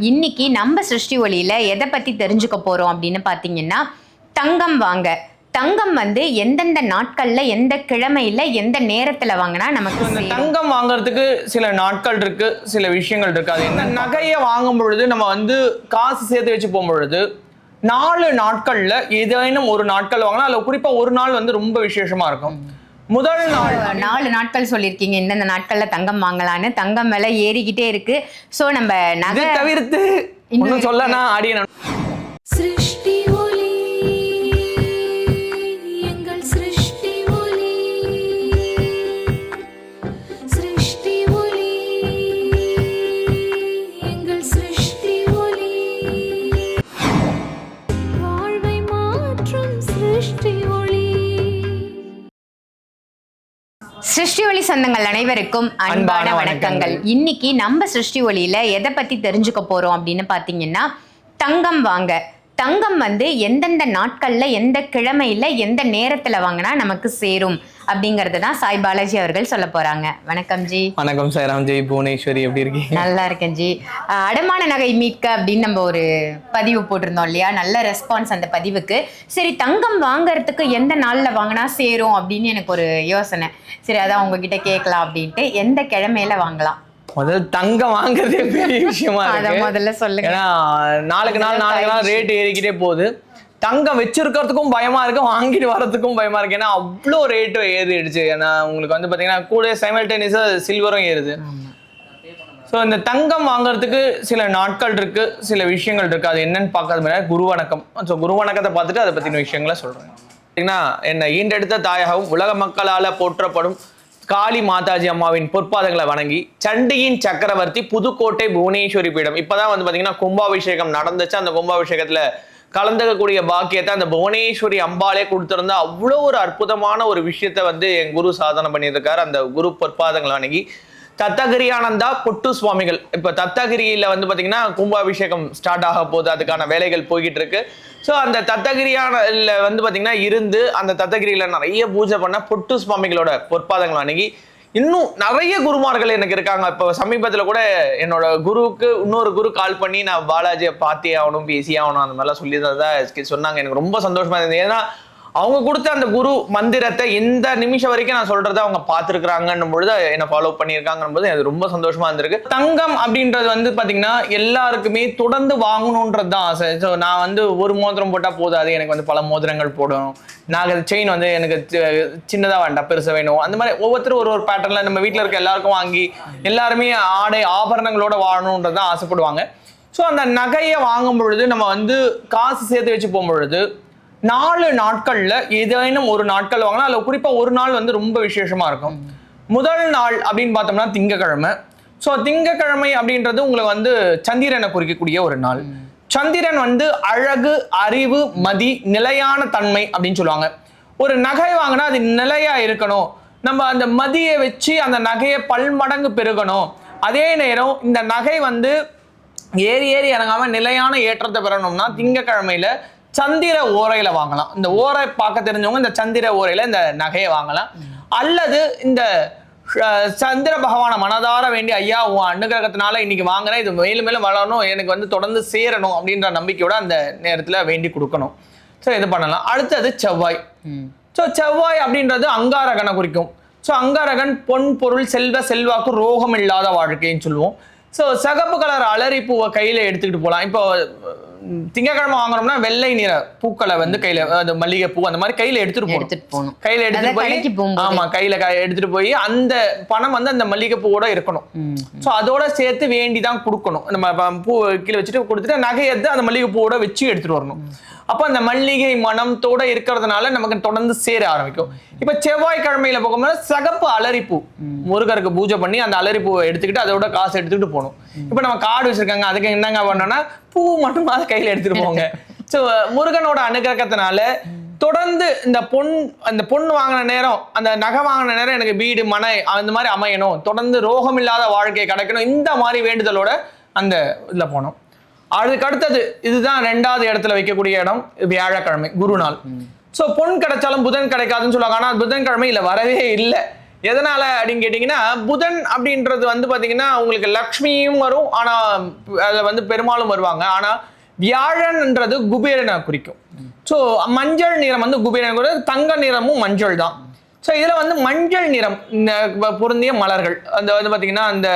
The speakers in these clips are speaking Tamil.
இன்னைக்கு நம்ம சிருஷ்டி ஒளியில எதை பத்தி தெரிஞ்சுக்க போறோம் அப்படின்னு பாத்தீங்கன்னா தங்கம் வாங்க. தங்கம் வந்து எந்தெந்த நாட்கள்ல எந்த கிழமையில எந்த நேரத்துல வாங்கினா நமக்கு. தங்கம் வாங்குறதுக்கு சில நாட்கள் இருக்கு சில விஷயங்கள் இருக்கு. அது என்ன நகையை வாங்கும் பொழுது நம்ம வந்து காசு சேர்த்து வச்சு போகும் பொழுது நாலு நாட்கள்ல ஏதேனும் ஒரு நாட்கள் வாங்கலாம் அதுல குறிப்பா ஒரு நாள் வந்து ரொம்ப விசேஷமா இருக்கும். முதல் நாள். நாலு நாட்கள் சொல்லியிருக்கீங்க. எந்தெந்த நாட்கள்ல தங்கம் வாங்கலான்னு. தங்கம் விலை ஏறிக்கிட்டே இருக்கு. சோ நம்ம நகை தவிர்த்து இன்னும் சொல்லனா ஆடிய சிருஷ்டி ஒளி சொந்தங்கள் அனைவருக்கும் அன்பான வணக்கங்கள். இன்னைக்கு நம்ம சிருஷ்டி ஒளியில எதை பத்தி தெரிஞ்சுக்க போறோம் அப்படின்னு பாத்தீங்கன்னா தங்கம் வாங்க தங்கம் வந்து எந்தெந்த நாட்கள்ல எந்த கிழமையில எந்த நேரத்துல வாங்கினா நமக்கு சேரும் அப்படிங்கறது தான் சாய் பாலாஜி அவர்கள் சொல்ல போறாங்க. வணக்கம் ஜி. வணக்கம் சாய்ராம் ஜெய் புவனேஸ்வரி எப்படி இருக்கீங்க? நல்லா இருக்கேன் ஜி. அடமான நகை மீட்க அப்படின்னு நம்ம ஒரு பதிவு போட்டிருந்தோம் இல்லையா? நல்ல ரெஸ்பான்ஸ் அந்த பதிவுக்கு. சரி தங்கம் வாங்குறதுக்கு எந்த நாள்ல வாங்கினா சேரும் அப்படின்னு எனக்கு ஒரு யோசனை. சரி அதான் உங்ககிட்ட கேட்கலாம் அப்படின்ட்டு எந்த கிழமையில வாங்கலாம்? முதல்ல தங்கம் வாங்குறதே பெரிய விஷயமா அத இருக்கு. முதல்ல சொல்லுங்க. ஏன்னா நாளுக்கு நாள் நாளுக்கு நாள் ரேட் ஏறிக்கிட்டே போகுது. தங்கம் வச்சிருக்கிறதுக்கும் பயமா இருக்கு வாங்கிட்டு வரதுக்கும் பயமா இருக்கு. ஏன்னா அவ்வளோ ரேட்டு ஏறிடுச்சு. ஏன்னா உங்களுக்கு வந்து பாத்தீங்கன்னா கூட சைமல்டேனியஸா சில்வரும் ஏறுது. ஸோ இந்த தங்கம் வாங்குறதுக்கு சில நாட்கள் இருக்கு சில விஷயங்கள் இருக்கு. அது என்னன்னு பார்க்காத முன்னாடி குரு வணக்கம். ஸோ குரு வணக்கத்தை பார்த்துட்டு அதை பத்தின விஷயங்களை சொல்றேன். என்னை ஈண்டெடுத்த தாயகம் உலக மக்களால போற்றப்படும் காளி மாதாஜி அம்மாவின் பொற்பாதங்களை வணங்கி சண்டியின் சக்கரவர்த்தி புதுக்கோட்டை புவனேஸ்வரி பீடம். இப்போதான் வந்து பார்த்தீங்கன்னா கும்பாபிஷேகம் நடந்துச்சு. அந்த கும்பாபிஷேகத்தில் கலந்துக்கக்கூடிய பாக்கியத்தை அந்த புவனேஸ்வரி அம்பாலே கொடுத்துருந்தா அவ்வளோ ஒரு அற்புதமான ஒரு விஷயத்த வந்து என் குரு சாதனை பண்ணியிருக்காரு. அந்த குரு பொற்பாதங்களை வணங்கி தத்தகிரியானந்தா பொட்டு சுவாமிகள். இப்போ தத்தகிரியில் வந்து பார்த்தீங்கன்னா கும்பாபிஷேகம் ஸ்டார்ட் ஆக போகுது. அதுக்கான வேலைகள் போய்கிட்டு இருக்கு. ஸோ அந்த தத்தகிரியான வந்து பார்த்தீங்கன்னா இருந்து அந்த தத்தகிரியில் நிறைய பூஜை பண்ண பொட்டு சுவாமிகளோட பொற்பாதங்கள் அன்னைக்கு இன்னும் நிறைய குருமார்கள் எனக்கு இருக்காங்க. இப்போ சமீபத்தில் கூட என்னோட குருவுக்கு இன்னொரு குரு கால் பண்ணி நான் பாலாஜியை பார்த்தே ஆகணும் பேசி ஆகணும் அந்த மாதிரிலாம் சொல்லி தான் சொன்னாங்க. எனக்கு ரொம்ப சந்தோஷமா இருந்தது. ஏன்னா அவங்க கொடுத்த அந்த குரு மந்திரத்தை இந்த நிமிஷம் வரைக்கும் நான் சொல்றத அவங்க பார்த்துருக்குறாங்கன்னும் பொழுது என்னை ஃபாலோ பண்ணியிருக்காங்கன்னும் போது அது ரொம்ப சந்தோஷமா இருந்திருக்கு. தங்கம் அப்படின்றது வந்து பார்த்தீங்கன்னா எல்லாருக்குமே தொடர்ந்து வாங்கணுன்றது தான். ஆசை ஸோ நான் வந்து ஒரு மோதிரம் போட்டால் போதாது எனக்கு வந்து பல மோதிரங்கள் போடணும் நான் செயின் வந்து எனக்கு சின்னதாக வேண்டாம் பெருசாக வேணும். அந்த மாதிரி ஒவ்வொருத்தரும் ஒரு ஒரு பேட்டர்ல நம்ம வீட்டில் இருக்க எல்லாருக்கும் வாங்கி எல்லாருமே ஆடை ஆபரணங்களோட வாழணுன்றது தான் ஆசைப்படுவாங்க. ஸோ அந்த நகையை வாங்கும் பொழுது நம்ம வந்து காசு சேர்த்து வச்சு போகும் பொழுது நாலு நாட்கள்ல ஏதேனும் ஒரு நாட்கள் வாங்கலாம் அதுல குறிப்பா ஒரு நாள் வந்து ரொம்ப விசேஷமா இருக்கும். முதல் நாள் அப்படின்னு பார்த்தோம்னா திங்கக்கிழமை. ஸோ திங்கக்கிழமை அப்படின்றது உங்களுக்கு வந்து சந்திரனை குறிக்கக்கூடிய ஒரு நாள். சந்திரன் வந்து அழகு அறிவு மதி நிலையான தன்மை அப்படின்னு சொல்லுவாங்க. ஒரு நகை வாங்கினா அது நிலையா இருக்கணும். நம்ம அந்த மதியை வச்சு அந்த நகையை பல்மடங்கு பெருகணும். அதே நேரம் இந்த நகை வந்து ஏறி ஏறி இறங்காம நிலையான ஏற்றத்தை பெறணும்னா திங்கக்கிழமையில சந்திர ஓரையில வாங்கலாம். இந்த ஓரை பார்க்க தெரிஞ்சவங்க இந்த சந்திர ஓரையில இந்த நகையை வாங்கலாம். அல்லது இந்த சந்திர பகவானை மனதார வேண்டி ஐயா உன் அனுகிரகத்தினால இன்னைக்கு வாங்குறேன் இது மேலும் மேலும் வளரணும் எனக்கு வந்து தொடர்ந்து சேரணும் அப்படின்ற நம்பிக்கையோட அந்த நேரத்துல வேண்டி கொடுக்கணும். ஸோ இது பண்ணலாம். அடுத்தது செவ்வாய். ஸோ செவ்வாய் அப்படின்றது அங்காரகனை குறிக்கும். ஸோ அங்காரகன் பொன் பொருள் செல்வ செல்வாக்கு ரோகம் இல்லாத வாழ்க்கைன்னு சொல்லுவோம். ஸோ சிகப்பு கலர் அலரி பூவை கையில எடுத்துக்கிட்டு போகலாம் இப்போ உம், திங்கட்கிழமை வாங்குறோம்னா வெள்ளை நிற பூக்களை வந்து கையில அது மல்லிகை பூ அந்த மாதிரி கையில எடுத்துட்டு போகணும். கையில எடுத்துட்டு போய். ஆமா கையில க- எடுத்துட்டு போய் அந்த பணம் வந்து அந்த மல்லிகை பூவோட இருக்கணும் ஸோ அதோட சேர்த்து வேண்டி தான் கொடுக்கணும். நம்ம ப- கீழே வச்சுட்டு கொடுத்துட்டு நகை எடுத்து அந்த மல்லிகை பூவோட வச்சு எடுத்துட்டு வரணும். அப்போ அந்த மல்லிகை மனத்தோட இருக்கிறதுனால நமக்கு தொடர்ந்து சேர ஆரம்பிக்கும். இப்போ செவ்வாய்க்கிழமையில போகும்போது சகப்பு அலரிப்பூ. முருகருக்கு பூஜை பண்ணி அந்த அலரிப்பூவை எடுத்துக்கிட்டு அதோட காசு எடுத்துக்கிட்டு போகணும். இப்போ நம்ம காடு வச்சிருக்காங்க அதுக்கு என்னங்க பண்ணோம்னா பூ மட்டும் அதை கையில எடுத்துட்டு போங்க. ஸோ முருகனோட அனுகிரகத்தினால தொடர்ந்து இந்த பொன் அந்த பொன் வாங்கின நேரம் அந்த நகை வாங்கின நேரம் எனக்கு வீடு மனை அந்த மாதிரி அமையணும். தொடர்ந்து ரோகம் இல்லாத வாழ்க்கை கிடைக்கணும். இந்த மாதிரி வேண்டுதலோட அந்த இதுல போனோம் அதுக்கு அடுத்தது இதுதான் ரெண்டாவது இடத்துல வைக்கக்கூடிய இடம் வியாழக்கிழமை குரு நாள் ஸோ பொன் கிடைச்சாலும் புதன் கிடைக்காதுன்னு சொல்லுவாங்க. ஆனால் புதன்கிழமை இல்லை வரவே இல்லை. எதனால அப்படின்னு கேட்டிங்கன்னா புதன் அப்படின்றது வந்து பாத்தீங்கன்னா உங்களுக்கு லக்ஷ்மியும் வரும். ஆனா அதுல வந்து பெருமாளும் வருவாங்க. ஆனா வியாழன்ன்றது குபேரனை குறிக்கும். ஸோ மஞ்சள் நிறம் வந்து குபேரன் கூட தங்க நிறமும் மஞ்சள் தான். ஸோ இதில் வந்து மஞ்சள் நிறம் இந்த பொருந்திய மலர்கள். அந்த வந்து பார்த்தீங்கன்னா அந்த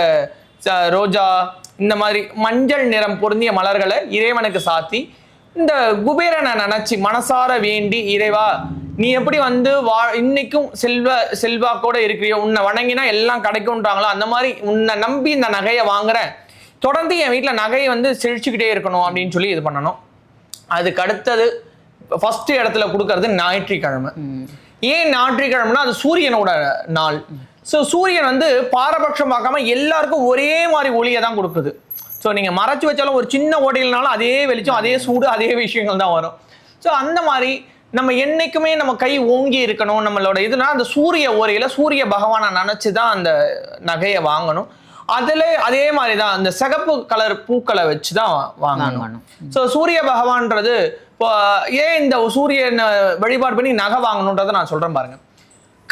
ரோஜா இந்த மாதிரி மஞ்சள் நிறம் பொருந்திய மலர்களை இறைவனுக்கு சாத்தி இந்த குபேரனை நினைச்சு மனசார வேண்டி இறைவா நீ எப்படி வந்து வா இன்னைக்கும் செல்வ செல்வாக்கோட இருக்கிறியோ உன்னை வணங்கினா எல்லாம் கிடைக்கும்ன்றாங்களோ அந்த மாதிரி உன்னை நம்பி இந்த நகையை வாங்குறேன். தொடர்ந்து என் வீட்டில் நகை வந்து செழிச்சுக்கிட்டே இருக்கணும் அப்படின்னு சொல்லி இது பண்ணணும். அதுக்கு அடுத்தது ஃபர்ஸ்ட் இடத்துல கொடுக்கறது ஞாயிற்றுக்கிழமை. ஏன் ஞாயிற்றுக்கிழமைனா அது சூரியனோட நாள். ஸோ சூரியன் வந்து பாரபட்சம் பார்க்காம எல்லாருக்கும் ஒரே மாதிரி ஒளியை தான் கொடுக்குது. ஸோ நீங்கள் மறைச்சு வச்சாலும் ஒரு சின்ன ஓட்டையில்னாலும் அதே வெளிச்சம் அதே சூடு அதே விஷயங்கள் தான் வரும். ஸோ அந்த மாதிரி நம்ம என்னைக்குமே நம்ம கை ஓங்கி இருக்கணும். நம்மளோட இதுனா அந்த சூரிய ஓரையில சூரிய பகவானை நினைச்சு தான் அந்த நகையை வாங்கணும். அதுல அதே மாதிரி தான் அந்த சிகப்பு கலர் பூக்களை வச்சு தான் வாங்கணும். ஸோ சூரிய பகவான்றது இப்போ ஏன் இந்த சூரியனை வழிபாடு பண்ணி நகை வாங்கணுன்றதை நான் சொல்றேன் பாருங்க.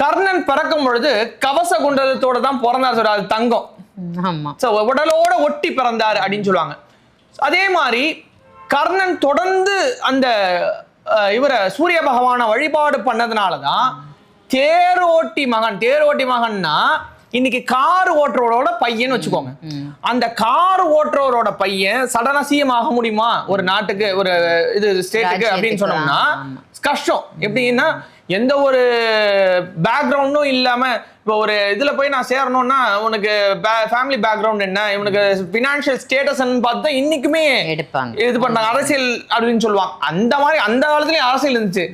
கர்ணன் பிறக்கும் பொழுது கவச குண்டலத்தோட தான் பிறந்தார் சொல்ற அது தங்கம். உடலோட ஒட்டி பிறந்தார் அப்படின்னு சொல்லுவாங்க. அதே மாதிரி கர்ணன் தொடர்ந்து அந்த இவரை சூரிய பகவானை வழிபாடு பண்ணதுனால தான் தேரோட்டி மகன் தேரோட்டி மகன்னா இன்னைக்கு கார் ஓட்டுறவரோட பையன் வச்சுக்கோங்க. அந்த கார் ஓட்டுறவரோட பையன் சடனா சிஎம் ஆக முடியுமா? ஒரு நாட்டுக்கு ஒரு இது ஸ்டேட்டுக்கு அப்படின்னு சொன்னோம்னா. கஷ்டம். எப்படின்னா எந்த ஒரு பேக்ரவுண்டும் இல்லாம இப்போ ஒரு இதுல போய் நான் சேரணும்னா உனக்கு ஃபேமிலி பேக்ரவுண்ட் என்ன? இவனுக்கு ஃபினான்ஷியல் ஸ்டேட்டஸ் பார்த்து தான் இன்னைக்குமே எடுப்பாங்க. இது பண்ணாங்க அரசியல் அப்படின்னு சொல்லுவாங்க. அந்த மாதிரி அந்த காலத்துலயும் அரசியல் இருந்துச்சு.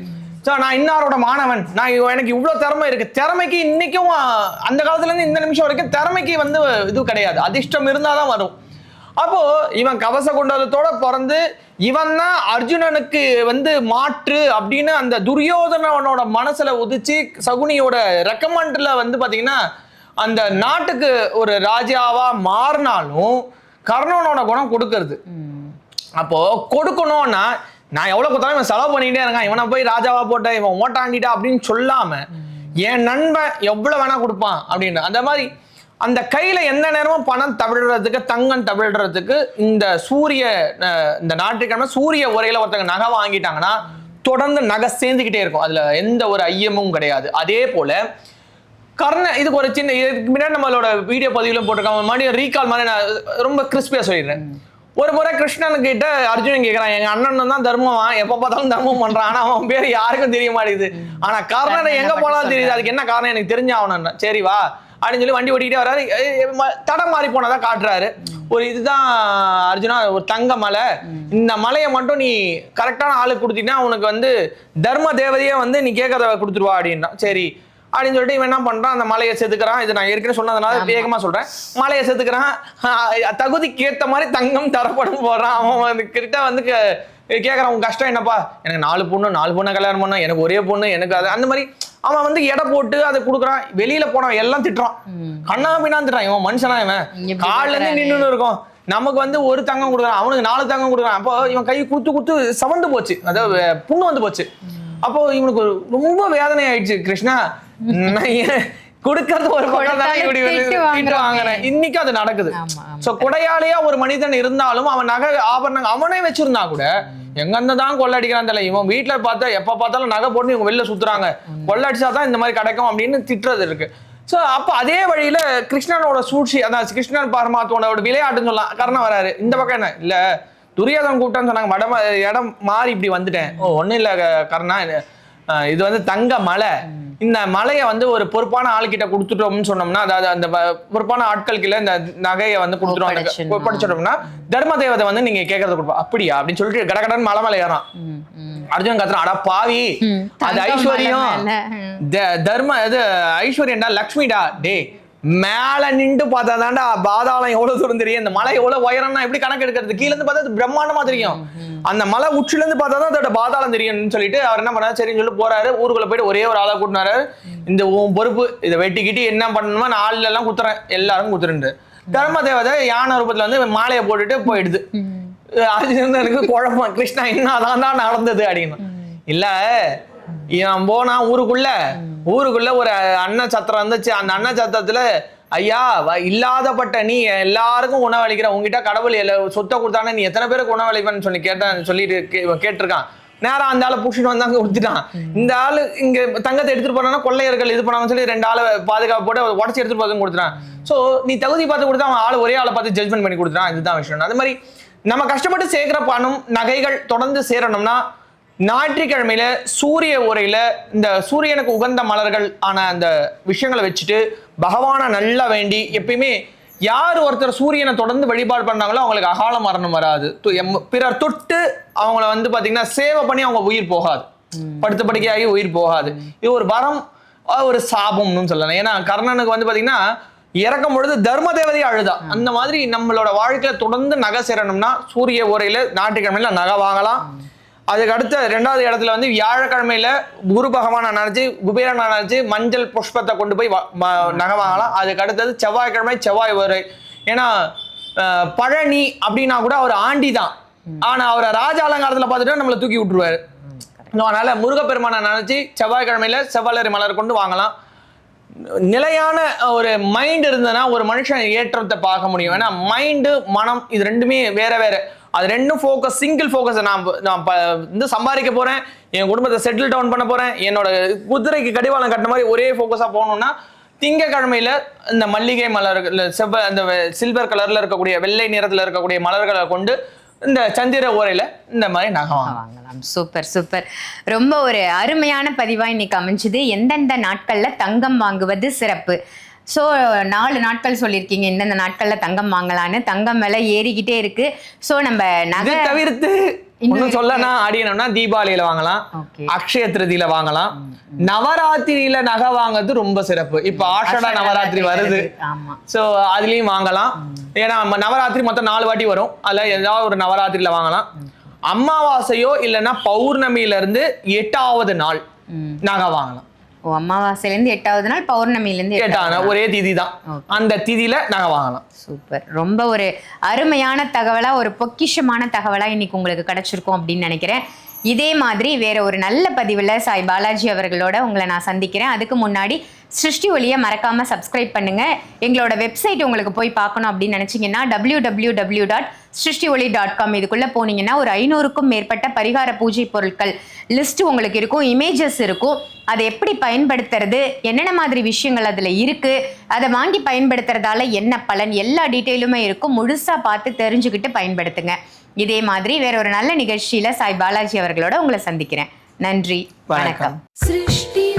ஸோ நான் இன்னாரோட மாணவன். நான் எனக்கு இவ்வளோ திறமை இருக்கு. திறமைக்கு இன்னைக்கும் அஹ், அந்த காலத்துல இருந்து இந்த நிமிஷம் வரைக்கும் திறமைக்கு வந்து இது கிடையாது. அதிர்ஷ்டம் இருந்தாதான் வரும். அப்போ இவன் கவச குண்டலத்தோட பிறந்து இவன் தான் அர்ஜுனனுக்கு வந்து மாற்று அப்படின்னு அந்த துரியோதனனோட மனசுல உதிச்சு சகுனியோட ரெக்கமெண்ட்ல வந்து பாத்தீங்கன்னா அந்த நாட்டுக்கு ஒரு ராஜாவா மாறினாலும் கர்ணனோட குணம் கொடுக்கறது. அப்போ கொடுக்கணும்னா நான் எவ்வளவு கொடுத்தாலும் இவன் செலவு பண்ணிட்டே இருக்கான். இவனை போய் ராஜாவா போட்ட இவன் ஓட்டாண்டிட்டா அப்படின்னு சொல்லாம என் நண்பன் எவ்வளவு வேணா கொடுப்பான் அப்படின்னு. அந்த மாதிரி அந்த கையில எந்த நேரமும் பணம் தவிழ்றதுக்கு தங்கம் தவிழ்றதுக்கு இந்த சூரிய இந்த ஞாயிற்றுக்கிழமை சூரிய உரையில ஒருத்தங்க நகை வாங்கிட்டாங்கன்னா தொடர்ந்து நகை சேர்ந்துக்கிட்டே இருக்கும். அதுல எந்த ஒரு ஐயமும் கிடையாது. அதே போல கர்ண இதுக்கு ஒரு சின்ன இதுக்கு முன்னாடி நம்மளோட வீடியோ பதிவிலும் போட்டிருக்காங்க. மறுபடியும் ரீகால் மாதிரி நான் ரொம்ப கிறிஸ்பியா சொல்லிடுறேன். ஒரு முறை கிருஷ்ணன் கிட்ட அர்ஜுனன் கேக்குறான் எங்க அண்ணன் தான் தர்மவான். எப்ப பார்த்தாலும் தர்மம் பண்றான். ஆனா அவன் பேர் யாருக்கும் தெரிய மாட்டேங்குது. ஆனா கர்ணனை எங்க போனாலும் தெரியுது. அதுக்கு என்ன காரணம் எனக்கு தெரிஞ்சாகணும் சரி வா. அப்படின்னு சொல்லி வண்டி ஓட்டிக்கிட்டே வராரு தடம் மாறி போனதா காட்டுறாரு. ஒரு இதுதான் அர்ஜுனா ஒரு தங்க மலை. இந்த மலையை மட்டும் நீ கரெக்டான ஆளுக்கு கொடுத்தீங்கன்னா உனக்கு வந்து தர்ம தேவதையே வந்து நீ கேட்கறத கொடுத்துருவா அப்படின்னா. சரி அப்படின்னு சொல்லிட்டு இவன் என்ன பண்றான்? அந்த மலையை செதுக்குறான். இது நான் ஏற்கனவே சொன்னதுனால வேகமா சொல்றேன். மலையை செதுக்குறான். ஆஹ் தகுதிக்கு ஏத்த மாதிரி தங்கம் தரப்படும் போடுறான் அவன் கிட்ட வந்து கே- கேக்குறான் உன் கஷ்டம் என்னப்பா? எனக்கு நாலு பொண்ணு நாலு பொண்ணை கல்யாணம் பண்ணா. எனக்கு ஒரே பொண்ணு எனக்கு அது. அந்த மாதிரி அவன் வந்து எடை போட்டு அதை கொடுக்குறான். வெளியில போனவன் எல்லாம் திட்டுறான். கண்ணா பின்னா திட்டுறான். இவன் மனுஷனா இவன்? கால்ல இருந்து. நின்னு இருக்கும். நமக்கு வந்து ஒரு தங்கம் கொடுக்குறான். அவனுக்கு நாலு தங்கம் கொடுக்குறான். அப்போ இவன் கை குத்து குத்து சவந்து போச்சு. அதாவது புண்ணு வந்து போச்சு. அப்போ இவனுக்கு ஒரு ரொம்ப வேதனை ஆயிடுச்சு கிருஷ்ணா. நான் ஏன் கொடுக்கறது ஒரு பக்கம் தானே இப்படி. வாங்குறேன். இன்னைக்கும் அது நடக்குது. சோ கொடையாளியா ஒரு மனிதன் இருந்தாலும் அவன் நகை ஆபரணங்கள் அவனே வச்சிருந்தா கூட எங்க இருந்து தான் கொள்ளடிக்கிறான் தெரியல. இவன் வீட்டுல பார்த்தா எப்ப பார்த்தாலும் நகை போட்டு இவங்க வெளில சுத்துறாங்க. கொள்ளடிச்சா தான் இந்த மாதிரி கிடைக்கும் அப்படின்னு திட்டுறது இருக்கு. சோ அப்ப அதே வழியில கிருஷ்ணனோட சூழ்ச்சி அதான் கிருஷ்ணன் பரமாத்மாவோட விளையாட்டுன்னு சொல்லலாம். கர்ணன் வராரு. இந்த பக்கம் என்ன? இல்ல. துரியோதன் கூப்பிட்டான்னு சொன்னாங்க. வட இடம் மாறி இப்படி வந்துட்டேன். ஓ ஒண்ணும் இல்ல கர்ணா. இது, வந்து தங்க மலை. இந்த மலையை வந்து ஒரு பொறுப்பான ஆள்கிட்ட கொடுத்துட்டோம்னு சொன்னோம்னா அதாவது அந்த பொறுப்பான ஆட்களுக்கு இந்த நகையை வந்து கொடுத்துட்டோம். ஒப்படைச்சிட்டோம்னா தர்ம தேவதை வந்து நீங்க கேட்கறத கொடுப்பா அப்படியா? அப்படின்னு சொல்லிட்டு கடகடன் மலை மலை ஏறான். அர்ஜுன் கத்துறான் அட பாவி அது ஐஸ்வர்யம். தர்ம இது ஐஸ்வர்யம்டா லக்ஷ்மிடா. டே மேல நின்று பார்த்தா தாண்டா பாதாளம் எவ்வளவு தூரம் தெரியும்? இந்த மலை எவ்வளவு உயரம்னா எப்படி கணக்கு எடுக்கிறது? கீழ இருந்து பார்த்தா அது பிரம்மாண்டமா தெரியும். அந்த மலை உச்சில இருந்து பார்த்தா தான் அதோட பாதாளம் தெரியும்னு சொல்லிட்டு அவர் என்ன பண்ணாரு? சரின்னு சொல்லி போறாரு. ஊருக்குள்ள போயிட்டு ஒரே ஒரு ஆளா கூட்டினாரு. இந்த உன் பொறுப்பு இதை வெட்டிக்கிட்டு என்ன பண்ணணுமோ நான் ஆள்ல எல்லாம் குத்துறேன். எல்லாரும் குத்துருண்டு தர்ம தேவதை யானை ரூபத்துல வந்து மாலையை போட்டுட்டு போயிடுது. அர்ஜுனனுக்கு குழப்பம். கிருஷ்ணா என்னதான் தான் நடந்தது அப்படின்னு. இல்ல இவன் போனா ஊருக்குள்ள ஊருக்குள்ள ஒரு அன்ன சத்திரம் இருந்துச்சு. அந்த அன்ன சத்திரத்துல ஐயா இல்லாதப்பட்ட நீ எல்லாருக்கும் உணவளிக்கிற. உங்ககிட்ட கடவுள் எல்லா சொத்தை கொடுத்தானே நீ எத்தனை பேருக்கு உணவளிப்பேன்னு சொல்லி கேட்டான் சொல்லிட்டு கே- கேட்டிருக்கான். நேரம் அந்த ஆளை புடிச்சிட்டு வந்தாங்க கொடுத்துட்டான். இந்த ஆள் இங்க தங்கத்தை எடுத்துட்டு போனா கொள்ளையர்கள் இது பண்ணாங்கன்னு சொல்லி ரெண்டு ஆளை பாதுகாப்பு போட்டு உடச்சி எடுத்துட்டு போதும் கொடுத்துட்டான். சோ நீ தகுதி பார்த்து கொடுத்தா அவன் ஆள் ஒரே ஆளை பார்த்து ஜட்மெண்ட் பண்ணி கொடுத்துட்டான். இதுதான் விஷயம். அது மாதிரி நம்ம கஷ்டப்பட்டு சேர்க்கிற பணம் நகைகள் தொடர்ந்து சேரணும்னா ஞாயிற்றுக்கிழமையில சூரிய உரையில இந்த சூரியனுக்கு உகந்த மலர்கள் ஆன அந்த விஷயங்களை வச்சுட்டு பகவானை நல்லா வேண்டி எப்பயுமே யார் ஒருத்தர் சூரியனை தொடர்ந்து வழிபாடு பண்ணாங்களோ அவங்களுக்கு அகால மரணம் வராது. பிறர் தொட்டு அவங்கள வந்து பாத்தீங்கன்னா சேவை பண்ணி அவங்க உயிர் போகாது. படுத்த படுக்கையாகி உயிர் போகாது. இது ஒரு வரம் ஒரு சாபம்னு சொல்லலாம். ஏன்னா கர்ணனுக்கு வந்து பாத்தீங்கன்னா இறக்கும் பொழுது தர்ம தேவதை அழுதா. அந்த மாதிரி நம்மளோட வாழ்க்கையில தொடர்ந்து நகை சேரணும்னா சூரிய உரையில ஞாயிற்றுக்கிழமையில நகை வாங்கலாம். அதுக்கு அடுத்த ரெண்டாவது இடத்துல வந்து வியாழக்கிழமையில குரு பகவானை நினைச்சு குபேரனை நினைச்சு மஞ்சள் புஷ்பத்தை கொண்டு போய் நகை வாங்கலாம் அதுக்கு அடுத்தது செவ்வாய்க்கிழமை செவ்வாய் உரை ஏன்னா பழனி அப்படின்னா கூட அவர் ஆண்டி தான். ஆனா அவரை ராஜ அலங்காரத்துல பார்த்துட்டு நம்மளை தூக்கி விட்டுருவாரு. அதனால முருகப்பெருமானை நினைச்சு செவ்வாய்க்கிழமையில செவ்வாழரி மலர் கொண்டு வாங்கலாம். நிலையான ஒரு மைண்ட் இருந்ததுன்னா ஒரு மனுஷன் ஏற்றத்தை பார்க்க முடியும். ஏன்னா மைண்டு மனம் இது ரெண்டுமே வேற வேற. அது ரெண்டும் ஃபோக்கஸ் சிங்கிள் ஃபோக்கஸ் நான் ப- நான் வந்து சம்பாதிக்க போறேன் என் குடும்பத்தை செட்டில் டவுன் பண்ண போறேன் என்னோட குதிரைக்கு கடிவாளம் கட்டின மாதிரி ஒரே ஃபோக்கஸா போகணும்னா திங்கக்கிழமையில இந்த மல்லிகை மலர்கள் செவ்வ அந்த சில்வர் கலர்ல இருக்கக்கூடிய வெள்ளை நிறத்துல இருக்கக்கூடிய மலர்களை கொண்டு இந்த சந்திர ஓரையில இந்த மாதிரி நகை வாங்கலாம். Super super. ரொம்ப ஒரு அருமையான பதிவா இன்னைக்கு அமைஞ்சுது. எந்தெந்த நாட்கள்ல தங்கம் வாங்குவது சிறப்பு? ஸோ நாலு நாட்கள் சொல்லியிருக்கீங்க. எந்தெந்த நாட்கள்ல தங்கம் வாங்கலான்னு. தங்கம் விலை ஏறிக்கிட்டே இருக்கு. ஸோ நம்ம நகை தவிர்த்து இன்னும் சொல்லனா அடியணும்னா தீபாவளியில வாங்கலாம். அக்ஷய திருதியில வாங்கலாம். நவராத்திரியில நகை வாங்குறது ரொம்ப சிறப்பு. இப்ப ஆஷாட நவராத்திரி வருது. சோ அதுலயும் வாங்கலாம். ஏன்னா நம்ம நவராத்திரி மொத்தம் நாலு வாட்டி வரும். அதுல ஏதாவது ஒரு நவராத்திரியில வாங்கலாம். அமாவாசையோ இல்லைன்னா பௌர்ணமியில இருந்து எட்டாவது நாள். நகை வாங்கலாம். ஓ அமாவாசையிலேருந்து எட்டாவது நாள் பௌர்ணமியிலேருந்து எட்டாவது நாள் ஒரே திதி தான். அந்த திதியில நகை வாங்கலாம். சூப்பர். ரொம்ப ஒரு அருமையான தகவலா ஒரு பொக்கிஷமான தகவலா இன்னைக்கு உங்களுக்கு கிடைச்சிருக்கும் அப்படின்னு நினைக்கிறேன். இதே மாதிரி வேற ஒரு நல்ல பதிவில் சாய் பாலாஜி அவர்களோட உங்களை நான் சந்திக்கிறேன். அதுக்கு முன்னாடி சிருஷ்டி ஒளியை மறக்காம சப்ஸ்கிரைப் பண்ணுங்க. எங்களோட வெப்சைட் உங்களுக்கு போய் பார்க்கணும் அப்படின்னு நினைச்சீங்கன்னா டபிள்யூ டபிள்யூ டபிள்யூ டாட் சிருஷ்டி ஒளி டாட் காம் இதுக்குள்ளே போனீங்கன்னா ஒரு ஐநூறுக்கும் மேற்பட்ட பரிகார பூஜை பொருட்கள் லிஸ்ட் உங்களுக்கு இருக்கும் இமேஜஸ் இருக்கும். அதை எப்படி பயன்படுத்துறது என்னென்ன மாதிரி விஷயங்கள் அதில் இருக்குது அதை வாங்கி பயன்படுத்துறதால என்ன பலன் எல்லா டீட்டெயிலுமே இருக்கும். முழுசாக பார்த்து தெரிஞ்சுக்கிட்டு பயன்படுத்துங்க. இதே மாதிரி வேற ஒரு நல்ல நிகழ்ச்சியில சாய் பாலாஜி அவர்களோட உங்களை சந்திக்கிறேன். நன்றி. வணக்கம். சிருஷ்டி